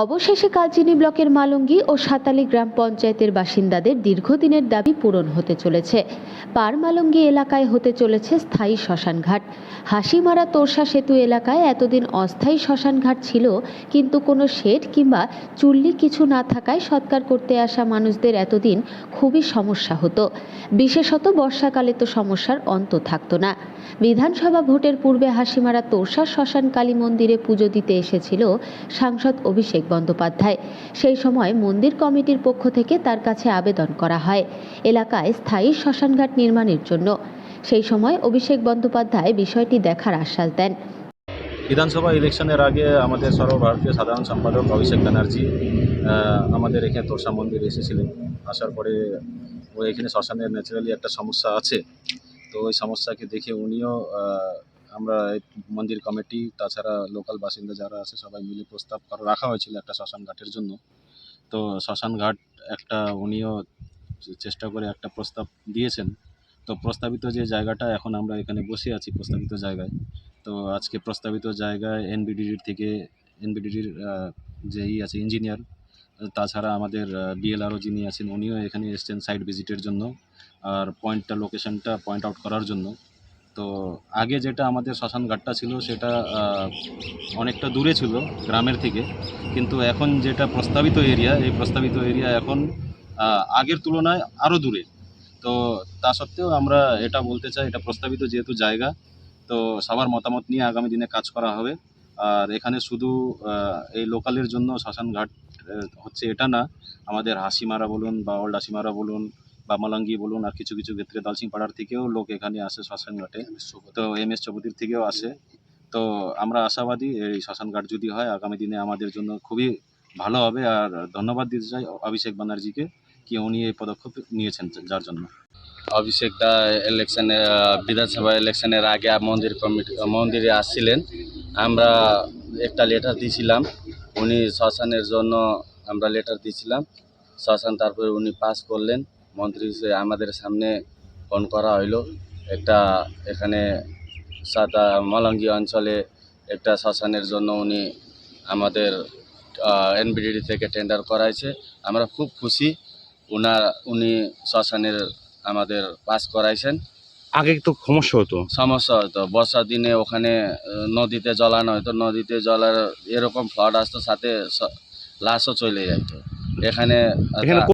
অবশেষে কালচিনি ব্লকের মালঙ্গি ও সাতালি গ্রাম পঞ্চায়েতের বাসিন্দাদের দীর্ঘদিনের দাবি পূরণ হতে চলেছে। পারমালঙ্গি এলাকায় হতে চলেছে স্থায়ী শ্মশানঘাট। হাসিমারা তোরসা সেতু এলাকায় এতদিন অস্থায়ী শ্মশানঘাট ছিল, কিন্তু কোনো শেড কিংবা চুল্লি কিছু না থাকায় সৎকার করতে আসা মানুষদের এতদিন খুবই সমস্যা হতো। বিশেষত বর্ষাকালে তো সমস্যার অন্ত থাকতো না। বিধানসভা ভোটের পূর্বে হাসিমারা তোরসা শ্মশান কালী মন্দিরে পুজো দিতে এসেছিল সাংসদ অভিষেক বন্দ্যোপাধ্যায়। সেই সময় মন্দির কমিটির পক্ষ থেকে তার কাছে আবেদন করা হয় এলাকায় স্থায়ী শ্মশানঘাট নির্মাণের জন্য। সেই সময় অভিষেক বন্দ্যোপাধ্যায় বিষয়টি দেখার আশ্বাস দেন। বিধানসভা ইলেকশনের আগে আমাদের সর্বভারতীয় সাধারণ সম্পাদক অভিষেক ব্যানার্জি আমাদের এখানে তোরসা মন্দির এসেছিলেন। আসার পরে ও এখানে শ্মশানের ন্যাচারালি একটা সমস্যা আছে। তো ওই সমস্যাকে দেখে উনিও আমরা মন্দির কমিটি, তাছাড়া লোকাল বাসিন্দা যারা আছে, সবাই মিলে প্রস্তাব করা, রাখা হয়েছিল একটা শ্মশান ঘাটের জন্য। তো শ্মশান ঘাট একটা উনিও চেষ্টা করে একটা প্রস্তাব দিয়েছেন। তো প্রস্তাবিত যে জায়গাটা, এখন আমরা এখানে বসে আছি প্রস্তাবিত জায়গায়। তো আজকে প্রস্তাবিত জায়গায় এনবিডিডির থেকে, এনবিডিডির যে ই আছে ইঞ্জিনিয়ার তাছাড়া আমাদের ডিএলআরও যিনি আছেন, উনিও এখানে এসছেন সাইট ভিজিটের জন্য। আর পয়েন্টটা লোকেশনটা পয়েন্ট আউট করার জন্য। তো আগে যেটা আমাদের শ্মশানঘাটটা ছিল সেটা অনেকটা দূরে ছিল গ্রামের থেকে। কিন্তু এখন যেটা প্রস্তাবিত এরিয়া, এই প্রস্তাবিত এরিয়া এখন আগের তুলনায় আরও দূরে। তো তা সত্ত্বেও আমরা এটা বলতে চাই, এটা প্রস্তাবিত যেহেতু জায়গা, তো সবার মতামত নিয়ে আগামী দিনে কাজ করা হবে। আর এখানে শুধু এই লোকালের জন্য শ্মশানঘাট হচ্ছে এটা না, আমাদের হাসিমারা বলুন বা ওল্ড হাসিমারা বলুন বা মালাঙ্গি বলুন আর কিছু কিছু ক্ষেত্রে দালসিং পাড়ার থেকেও লোক এখানে আসে শ্মশানঘাটে তো এম এস চৌধুরীর থেকেও আসে। তো আমরা আশাবাদী এই শ্মশানঘাট যদি হয় আগামী দিনে আমাদের জন্য খুবই ভালো হবে আর ধন্যবাদ দিতে চাই অভিষেক ব্যানার্জিকে কি উনি এই পদক্ষেপ নিয়েছেন যার জন্য। অভিষেক দা ইলেকশনে বিধানসভা ইলেকশনের আগে মন্দির কমিটি মন্দিরে আসছিলেন। আমরা একটা লেটার দিয়েছিলাম উনি শ্মশানের জন্য আমরা লেটার দিয়েছিলাম শ্মশান তারপরে উনি পাস করলেন। মন্ত্রী আমাদের সামনে ফোন করা হইল। একটা এখানে সাতা মলঙ্গি অঞ্চলে একটা শ্মশানের জন্য উনি আমাদের এনবিডিডি থেকে টেন্ডার করাইছে। আমরা খুব খুশি উনার উনি শ্মশানের আমাদের পাস করাইছেন। আগে তো সমস্যা হতো। সমস্যা হতো। বর্ষার দিনে ওখানে নদীতে জলানো হতো নদীতে জলার এরকম ফ্লাড আসতো সাথে লাশও চলে এখানে এখানে